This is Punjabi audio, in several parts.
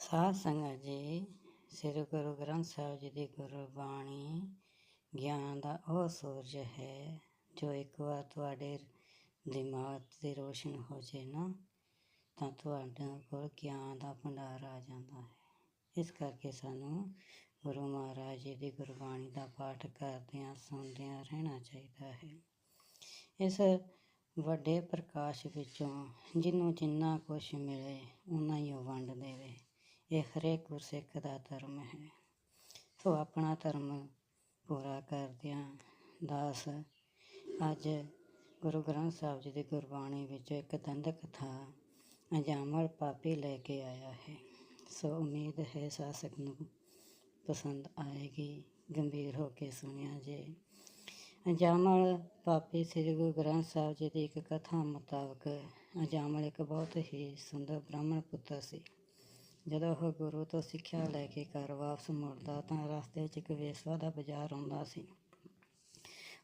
ਸਾਧ ਸੰਗਤ ਜੀ, ਸ੍ਰੀ ਗੁਰੂ ਗ੍ਰੰਥ ਸਾਹਿਬ ਜੀ ਦੀ ਗੁਰਬਾਣੀ ਗਿਆਨ ਦਾ ਉਹ ਸੂਰਜ ਹੈ, ਜੋ ਇੱਕ ਵਾਰ ਤੁਹਾਡੇ ਦਿਮਾਗ ਤੇ ਰੋਸ਼ਨ ਹੋ ਜੇ ਨਾ, ਤਾਂ ਤੁਹਾਡੇ ਕੋਲ ਗਿਆਨ ਦਾ ਭੰਡਾਰ ਆ ਜਾਂਦਾ ਹੈ। ਇਸ ਕਰਕੇ ਸਾਨੂੰ ਗੁਰੂ ਮਹਾਰਾਜ ਜੀ ਦੀ ਗੁਰਬਾਣੀ ਦਾ ਪਾਠ ਕਰਦਿਆਂ, ਸੁਣਦਿਆਂ ਰਹਿਣਾ ਚਾਹੀਦਾ ਹੈ। ਇਸ ਵੱਡੇ ਪ੍ਰਕਾਸ਼ ਵਿੱਚੋਂ ਜਿਹਨੂੰ ਜਿੰਨਾ ਕੁਛ ਮਿਲੇ ਉਨਾ ਇਹ ਹਰੇਕ ਗੁਰਸਿੱਖ ਦਾ ਧਰਮ ਹੈ। ਸੋ ਆਪਣਾ ਧਰਮ ਪੂਰਾ ਕਰਦਿਆਂ ਦਾਸ ਅੱਜ ਗੁਰੂ ਗ੍ਰੰਥ ਸਾਹਿਬ ਜੀ ਦੀ ਗੁਰਬਾਣੀ ਵਿੱਚ ਇੱਕ ਦੰਦ ਕਥਾ ਅਜਾਮਲ ਪਾਪੀ ਲੈ ਕੇ ਆਇਆ ਹੈ। ਸੋ ਉਮੀਦ ਹੈ ਸਾਸਕ ਨੂੰ ਪਸੰਦ ਆਏਗੀ। ਗੰਭੀਰ ਹੋ ਕੇ ਸੁਣਿਆ ਜੇ। ਅਜਾਮਲ ਪਾਪੀ ਸ੍ਰੀ ਗੁਰੂ ਗ੍ਰੰਥ ਸਾਹਿਬ ਜੀ ਦੀ ਇੱਕ ਕਥਾ ਮੁਤਾਬਕ ਅਜਾਮਲ ਇੱਕ ਬਹੁਤ ਹੀ ਸੁੰਦਰ ਬ੍ਰਾਹਮਣ ਪੁੱਤਰ ਸੀ। ਜਦੋਂ ਉਹ ਗੁਰੂ ਤੋਂ ਸਿੱਖਿਆ ਲੈ ਕੇ ਘਰ ਵਾਪਸ ਮੁੜਦਾ ਤਾਂ ਰਸਤੇ ਵਿੱਚ ਇੱਕ ਵੇਸਵਾ ਦਾ ਬਾਜ਼ਾਰ ਆਉਂਦਾ ਸੀ।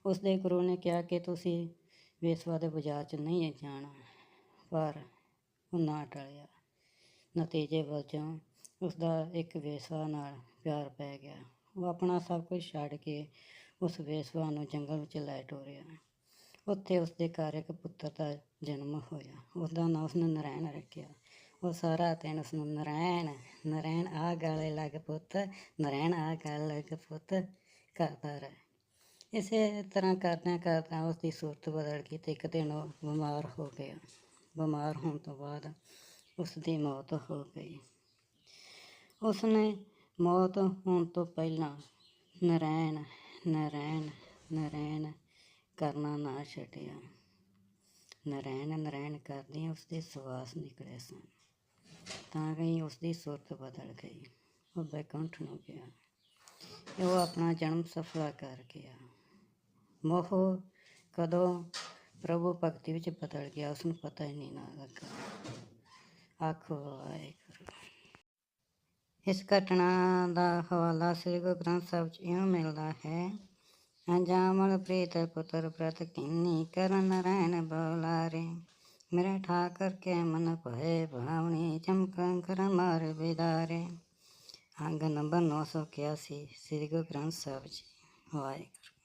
ਉਸ ਦੇ ਗੁਰੂ ਨੇ ਕਿਹਾ ਕਿ ਤੁਸੀਂ ਵੇਸਵਾ ਦੇ ਬਾਜ਼ਾਰ 'ਚ ਨਹੀਂ ਜਾਣਾ, ਪਰ ਉਹ ਨਾ ਟਲਿਆ। ਨਤੀਜੇ ਵਜੋਂ ਉਸ ਦਾ ਇੱਕ ਵੇਸਵਾ ਨਾਲ ਪਿਆਰ ਪੈ ਗਿਆ। ਉਹ ਆਪਣਾ ਸਭ ਕੁਝ ਛੱਡ ਕੇ ਉਸ ਵੇਸਵਾ ਨੂੰ ਜੰਗਲ ਵਿੱਚ ਲੈ ਟੋਰਿਆ। ਉੱਥੇ ਉਸ ਦੇ ਘਰ ਇੱਕ ਪੁੱਤਰ ਦਾ ਜਨਮ ਹੋਇਆ। ਉਸ ਦਾ ਨਾਂ ਉਸਨੇ ਨਰਾਇਣ ਰੱਖਿਆ। ਉਹ ਸਾਰਾ ਦਿਨ ਉਸ ਨੂੰ ਨਰਾਇਣ ਨਰਾਇਣ ਆ ਗਾਲੇ ਲੱਗ ਪੁੱਤ ਨਰਾਇਣ ਆ ਗਾਲ ਲੱਗ ਪੁੱਤ ਕਰਦਾ ਰਿਹਾ ਇਸੇ ਤਰ੍ਹਾਂ ਕਰਦਿਆਂ ਕਰਦਿਆਂ ਉਸ ਦੀ ਸੂਰਤ ਬਦਲ ਗਈ ਤੇ ਇੱਕ ਦਿਨ ਉਹ ਬਿਮਾਰ ਹੋ ਗਿਆ। ਬਿਮਾਰ ਹੋਣ ਤੋਂ ਬਾਅਦ ਉਸ ਦੀ ਮੌਤ ਹੋ ਗਈ। ਉਸਨੇ ਮੌਤ ਹੋਣ ਤੋਂ ਪਹਿਲਾਂ ਨਰੈਣ ਨਰੈਣ ਨਰੈਣ ਕਰਨਾ ਨਾ ਛੱਡਿਆ। ਨਰੈਣ ਨਰੈਣ ਕਰਦਿਆਂ ਉਸ ਦੇ ਸਵਾਸ ਨਿਕਲੇ ਸਨ। ਤਾਂ ਗਈ ਉਸ ਦੀ ਸੁਰਤ ਬਦਲ ਗਈ ਉਹ ਬੈਕੁੰਠ ਨੂੰ ਗਿਆ ਤੇ ਉਹ ਆਪਣਾ ਜਨਮ ਸਫਲਾ ਕਰ ਗਿਆ ਮੋਹ ਕਦੋਂ ਪ੍ਰਭੂ ਭਗਤੀ ਵਿੱਚ ਬਦਲ ਗਿਆ ਉਸ ਨੂੰ ਪਤਾ ਹੀ ਨਹੀਂ ਨਾ ਲੱਗਾ ਆਖੋ ਵਾਹਿਗੁਰੂ ਇਸ ਘਟਨਾ ਦਾ ਹਵਾਲਾ ਸ੍ਰੀ ਗੁਰੂ ਗ੍ਰੰਥ ਸਾਹਿਬ ਚ ਇਉਂ ਮਿਲਦਾ ਹੈ ਅੰਜਾਮਲ ਪ੍ਰੀਤ ਪੁੱਤਰ ਪ੍ਰਤ ਕਿੰਨੀ ਕਰਨ ਰਹਿਣ ਬੋਲਾਰੇ ਮੇਰਾ ਠਾਕਰ ਕੇ ਮਨ ਭਏ ਭਾਵਣੀ ਚਮਕੰ ਕਰ ਮਾਰ ਬਿਦਾਰੇ। ਅੰਗ ਨੰਬਰ 981 ਸ੍ਰੀ ਗੁਰੂ ਗ੍ਰੰਥ ਸਾਹਿਬ ਜੀ, ਵਾਹਿਗੁਰੂ।